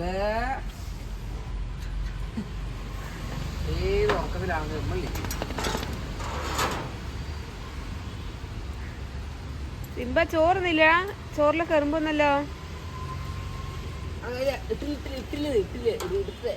മുത്തേ ഏത് ഉറക്കത്തിലാണ് ഉമ്മല്ലേ? സിംബ ചോറുന്നില്ല കറുമ്പൊന്നല്ലോ? ഇട്ടില്ല ഇട്ടില്ല ഇട്ടില്ല ഇട്ടില്ല ഇട്ടില്ല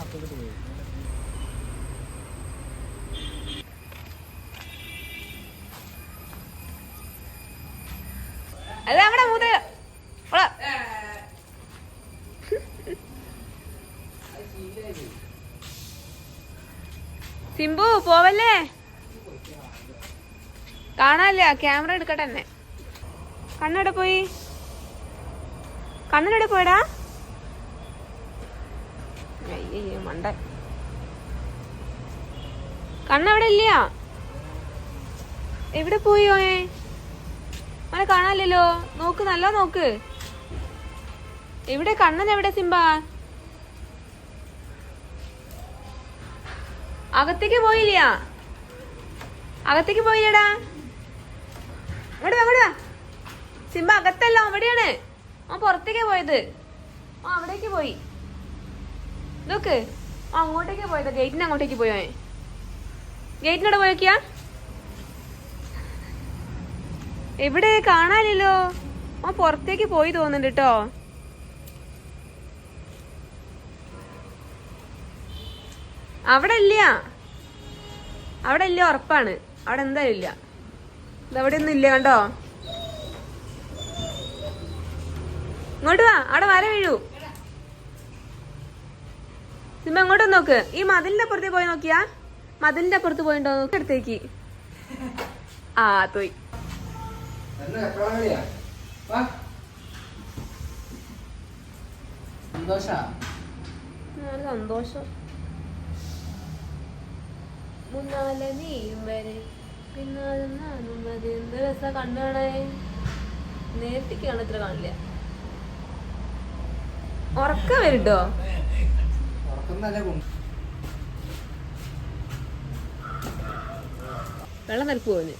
ഇത് എടുത്തേ അതിപ്പോഴും എല്ലാം പുറത്ത് പോയി അത് സിംബു പോവല്ലേ? കാണാല്ല ക്യാമറ എടുക്കട്ടെ എന്നെ. കണ്ണെവിടെ പോയി? കണ്ണിനെവിടെ പോയടാ? മണ്ട കണ്ണവിടെ ഇല്ല എവിടെ പോയോ ഏ അവനെ കാണാനില്ലല്ലോ. നോക്ക് നല്ല നോക്ക്. എവിടെ കണ്ണൻ എവിടെ സിംബ? അകത്തേക്ക് പോയില്ല. അകത്തേക്ക് പോയില്ലടാ. ഇങ്ങോട്ട് വാ സിംബ അകത്തല്ല അവിടെയാണ് ആ പുറത്തേക്ക് പോയത്. ആ അവിടേക്ക് പോയി. നോക്ക്. അങ്ങോട്ടേക്ക് പോയതാ. ഗേറ്റിന് അങ്ങോട്ടേക്ക് പോയോ ഗേറ്റിനോട് പോയോക്കിയാ? എവിടെ? കാണാനില്ലോ. ആ പുറത്തേക്ക് പോയി തോന്നുന്നുണ്ട് കേട്ടോ അവിടെ ഇല്ല. അവിടെ ഇല്ല ഉറപ്പാണ്. അവിടെ എന്തായാലും ഇല്ല. ഇതവിടെ ഒന്നും ഇല്ല കണ്ടോ? ഇങ്ങോട്ട് വാ. അവിടെ വര വീഴൂ. സിമ്മ ഇങ്ങോട്ട് നോക്ക്. ഈ മതിലിന്റെ അപ്പുറത്തേ പോയി നോക്കിയാ? മതിലിന്റെ അപ്പുറത്ത് പോയിണ്ടോ? നോക്കി അടുത്തേക്ക്. ആ തോയി ഉറക്ക എപ്പോഴാ കളിയാ വാ. സന്തോഷാ? നല്ല സന്തോഷം. മുന്നാലെ നീയും വരെ പിന്നാലെ നാനും വരെ. എന്ത് രസാ കണ്ടു കാണേ നേരത്തേക്കാണ് ഇത്ര കാണില്ല. ഉറക്കം വരുട്ടോ? വെള്ളം നൽകു പോന്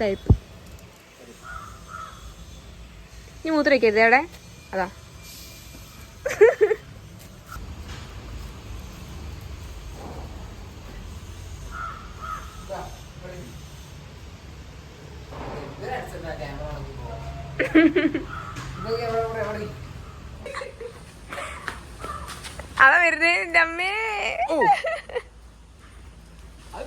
ടൈപ്പ് നീ മൂത്രം വയ്ക്കരുത് അവിടെ അതാ. അതാ വരുന്നത് എന്റെ അമ്മേ. അത്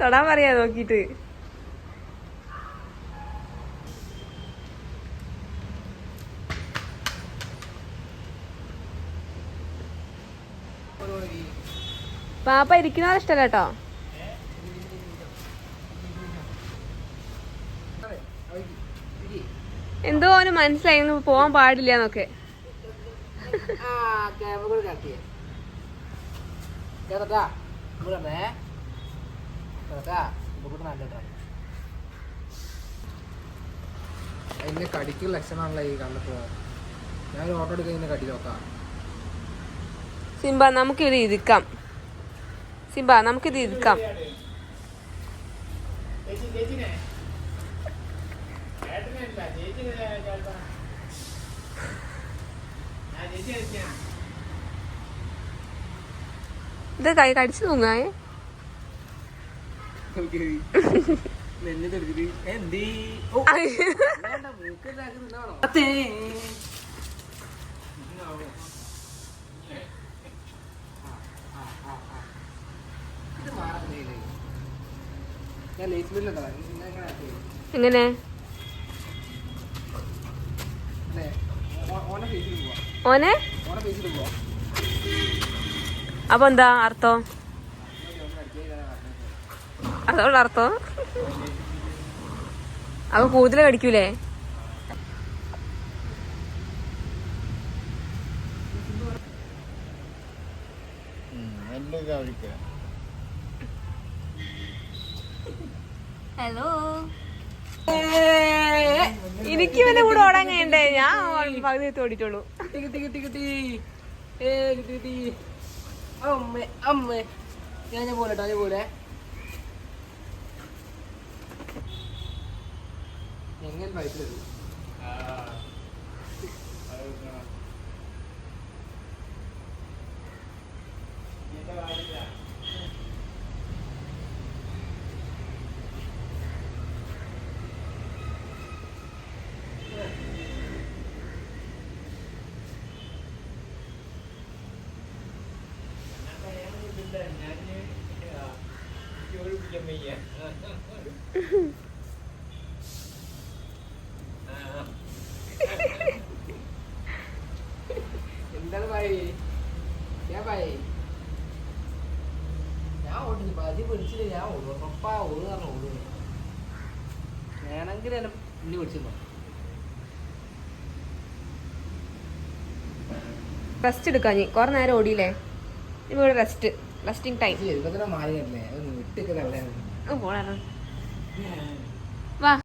തൊടാൻ പറയാ നോക്കിട്ട് പാപ്പ ഇരിക്കുന്നത് ഇഷ്ടല്ല കേട്ടോ. എന്തോ അവന് മനസ്സിലായി പോവാൻ പാടില്ല എന്നൊക്കെ. എന്നെ കടിക്കുള്ള ലക്ഷണമാണല്ലോ ഈ കണ്ടപ്പോ ഞാൻ ഓട്ടോ എടുക്കുന്ന കടി നോക്കാം. സിംബ നമുക്കിവിടെ ഇരിക്കാം. സിംബ നമുക്കിത് ഇരിക്കാം. ഇത് കൈ കടിച്ചു തൂങ്ങായേ? എന്തീ എങ്ങനെ? ഓനെ? അപ്പൊ എന്താ അർത്ഥം? അതോട് അർത്ഥം. അപ്പൊ കൂടുതൽ കടിക്കൂലേ? നല്ല കഴിക്കുക ഹലോ എനിക്ക് ഇവന്റെ കൂടെ ഓടാൻ കഴിയണ്ടേ? ഞാൻ പകുതി ഓടിച്ചോളൂ ഞാൻ പോലെ ഞാൻ പോലെ എങ്ങനെ എന്താണ് ഞാൻ ഞാൻ പതി പിടിച്ചില്ല. ഞാൻ ഓടും. വേണമെങ്കിൽ എന്നെ പിടിച്ചിരുന്നോ റെസ്റ്റ് എടുക്കാൻ കുറെ നേരം ഓടിയില്ലേ? ഇവിടെ റെസ്റ്റ് റെസ്റ്റിംഗ് ടൈം എഴുപതിനെ